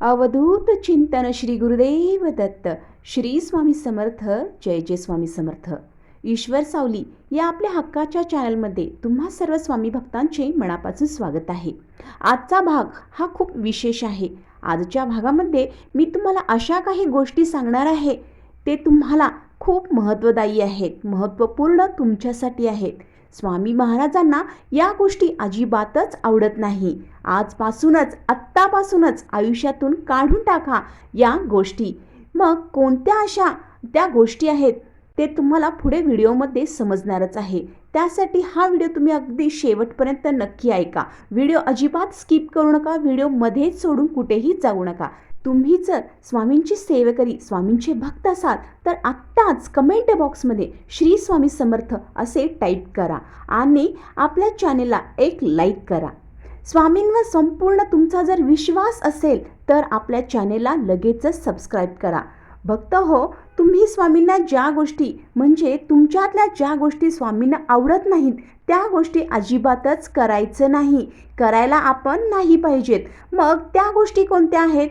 अवधूत चिंतन श्री गुरुदेव दत्त श्री स्वामी समर्थ जय जय स्वामी समर्थ. ईश्वर सावली या आपल्या हक्काच्या चॅनलमध्ये तुम्हा सर्व स्वामी भक्तांचे मनापासून स्वागत आहे. आजचा भाग हा खूप विशेष आहे. आजच्या भागामध्ये मी तुम्हाला अशा काही गोष्टी सांगणार आहे ते तुम्हाला खूप महत्त्वदायी आहेत महत्त्वपूर्ण तुमच्यासाठी आहेत. स्वामी महाराजांना या गोष्टी अजिबातच आवडत नाही. आजपासूनच आत्तापासूनच आयुष्यातून काढून टाका या गोष्टी. मग कोणत्या अशा त्या गोष्टी आहेत ते तुम्हाला पुढे व्हिडिओमध्ये समजणारच आहे. त्यासाठी हा व्हिडिओ तुम्ही अगदी शेवटपर्यंत नक्की ऐका. व्हिडिओ अजिबात स्किप करू नका व्हिडिओ मध्येच सोडून कुठेही जाऊ नका. तुम्ही जर स्वामींची सेवेकरी स्वामींचे भक्त असाल तर आत्ताच कमेंट बॉक्समध्ये श्री स्वामी समर्थ असे टाईप करा आणि आपल्या चॅनेलला एक लाईक करा. स्वामींवर संपूर्ण तुमचा जर विश्वास असेल तर आपल्या चॅनेलला लगेचच सबस्क्राईब करा. भक्त हो तुम्ही स्वामींना ज्या गोष्टी म्हणजे तुमच्यातल्या ज्या गोष्टी स्वामींना आवडत नाहीत त्या गोष्टी अजिबातच करायचं नाही. करायला आपण नाही पाहिजेत. मग त्या गोष्टी कोणत्या आहेत?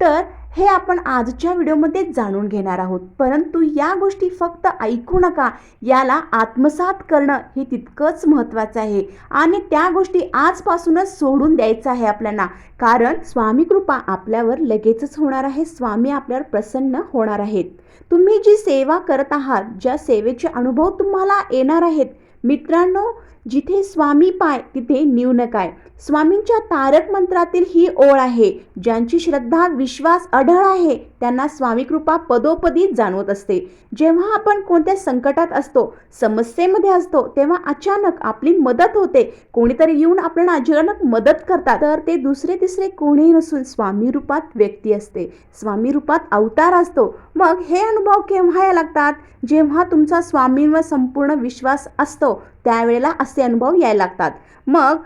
तर हे आपण आजच्या व्हिडिओमध्ये जाणून घेणार आहोत. परंतु या गोष्टी फक्त ऐकू नका. याला आत्मसात करणं हे तितकंच महत्त्वाचं आहे आणि त्या गोष्टी आजपासूनच सोडून द्यायचं आहे आपल्याला. कारण स्वामी कृपा आपल्यावर लगेचच होणार आहे. स्वामी आपल्यावर प्रसन्न होणार आहेत. तुम्ही जी सेवा करत आहात ज्या सेवेचे अनुभव तुम्हाला येणार आहेत मित्रांनो जिथे स्वामी पाय तिथे न्यून काय. स्वामींच्या तारक मंत्रातील ही ओळ आहे ज्यांची श्रद्धा विश्वास अढळ आहे त्यांना स्वामी कृपा पदोपदी जाणवत असते. जेव्हा आपण कोणत्या संकटात असतो समस्येमध्ये असतो तेव्हा अचानक आपली मदत होते. कोणीतरी येऊन आपल्याला अचानक मदत करतात. तर ते दुसरे तिसरे कोणी नसून स्वामी रूपात व्यक्ती असते. स्वामी रूपात अवतार असतो. मग हे अनुभव केव्हा या लागतात? जेव्हा तुमचा स्वामींवर संपूर्ण विश्वास असतो त्यावेळेला असे अनुभव यायला लागतात. मग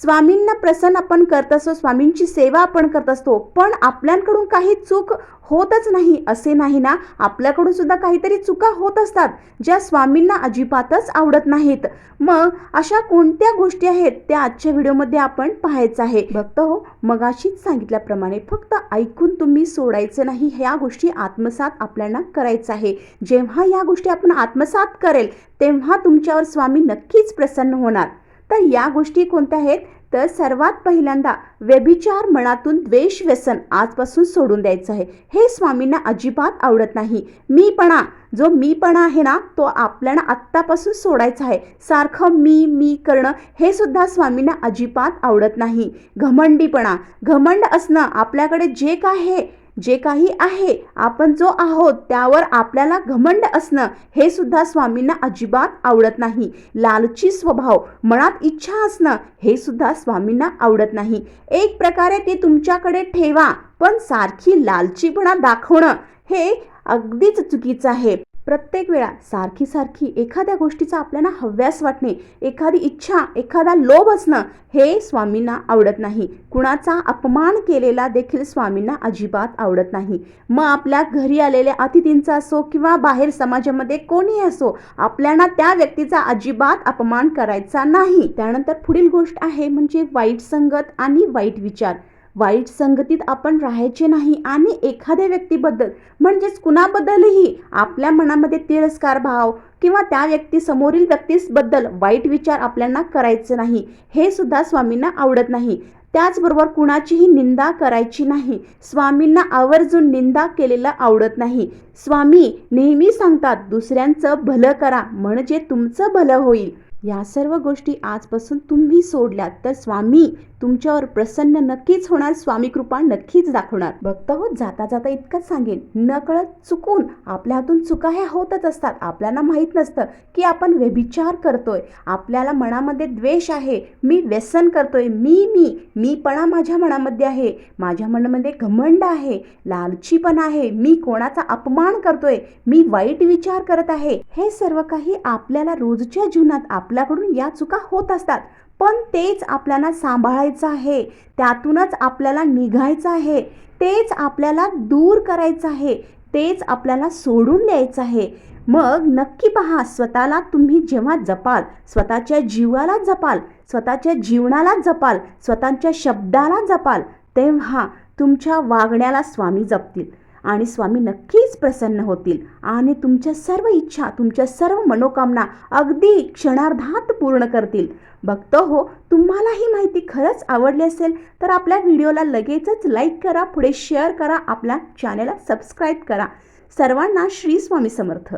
स्वामींना प्रसन्न आपण करत असतो स्वामींची सेवा आपण करत असतो पण आपल्याकडून काही चूक होतच नाही असे नाही ना? आपल्याकडून सुद्धा काहीतरी चुका होत असतात ज्या स्वामींना अजिबातच आवडत नाहीत. मग अशा कोणत्या गोष्टी आहेत त्या आजच्या व्हिडिओमध्ये आपण पाहायचं आहे. भक्त हो मगाशीच सांगितल्याप्रमाणे फक्त ऐकून तुम्ही सोडायचं नाही ह्या गोष्टी आत्मसात आपल्याला करायचं आहे. जेव्हा या गोष्टी आपण आत्मसात करेल तेव्हा तुमच्यावर स्वामी नक्कीच प्रसन्न होणार. तर या गोष्टी कोणत्या आहेत? तर सर्वात पहिल्यांदा व्यभिचार मनातून द्वेष व्यसन आजपासून सोडून द्यायचं आहे. हे स्वामींना अजिबात आवडत नाही. मीपणा जो मीपणा आहे ना तो आपल्याला आत्तापासून सोडायचा आहे. सारखं मी मी करणं हे सुद्धा स्वामींना अजिबात आवडत नाही. घमंडीपणा घमंड असणं आपल्याकडे जे काय आहे जे काही आहे आपण जो आहोत त्यावर आपल्याला घमंड असणं हे सुद्धा स्वामींना अजिबात आवडत नाही. लालची स्वभाव मनात इच्छा असणं हे सुद्धा स्वामींना आवडत नाही. एक प्रकारे ते तुमच्याकडे ठेवा पण सारखी लालचीपणा दाखवणं हे अगदीच चुकीचं आहे. प्रत्येक वेळा सारखी सारखी एखाद्या गोष्टीचा आपल्याला हव्यास वाटणे एखादी इच्छा एखादा लोभ असणं हे स्वामींना आवडत नाही. कुणाचा अपमान केलेला देखील स्वामींना अजिबात आवडत नाही. मग आपल्या घरी आलेल्या अतिथींचा असो किंवा बाहेर समाजामध्ये कोणी असो आपल्याला त्या व्यक्तीचा अजिबात अपमान करायचा नाही. त्यानंतर पुढील गोष्ट आहे म्हणजे वाईट संगत आणि वाईट विचार. वाईट संगतीत आपण राहायचे नाही आणि एखाद्या व्यक्तीबद्दल म्हणजेच कुणाबद्दलही आपल्या मनामध्ये तिरस्कार भाव किंवा त्या व्यक्ती समोरील व्यक्तीबद्दल वाईट विचार आपल्याला करायचे नाही हे सुद्धा स्वामींना आवडत नाही. त्याचबरोबर कुणाचीही निंदा करायची नाही. स्वामींना आवर्जून निंदा केलेलं आवडत नाही. स्वामी नेहमी सांगतात दुसऱ्यांचं भलं करा म्हणजे तुमचं भलं होईल. या सर्व गोष्टी आजपासून तुम्ही सोडल्यात तर स्वामी तुमच्यावर प्रसन्न नक्कीच होणार स्वामी कृपा नक्कीच दाखवणार. भक्त होत जाता जाता इतकंच सांगेन. न कळत चुकून आपल्या हातून चुका ह्या होतच असतात. आपल्याला माहीत नसतं की आपण व्यभिचार करतोय. आपल्याला मनामध्ये द्वेष आहे. मी व्यसन करतोय. मी मी मीपणा माझ्या मनामध्ये आहे. माझ्या मनामध्ये घमंड आहे. लालचीपण आहे. मी कोणाचा अपमान करतोय. मी वाईट विचार करत आहे. हे सर्व काही आपल्याला रोजच्या जीवनात आप आपल्याकडून या चुका होत असतात. पण तेच आपल्याला सांभाळायचं आहे. त्यातूनच आपल्याला निघायचं आहे. तेच आपल्याला दूर करायचं आहे. तेच आपल्याला सोडून द्यायचं आहे. मग नक्की पहा स्वतःला तुम्ही जेव्हा जपाल स्वतःच्या जीवाला जपाल स्वतःच्या जीवनाला जपाल स्वतःच्या शब्दाला जपाल तेव्हा तुमच्या वागण्याला स्वामी जपतील. आणि स्वामी नक्कीच प्रसन्न होतील. आणि तुमच्या सर्व इच्छा तुमच्या सर्व मनोकामना अगदी क्षणार्धात पूर्ण करतील. बघतो हो तुम्हाला ही माहिती खरंच आवडली असेल तर आपल्या व्हिडिओला लगेचच लाईक करा पुढे शेअर करा आपल्या चॅनेलला सबस्क्राईब करा. सर्वांना श्री स्वामी समर्थ.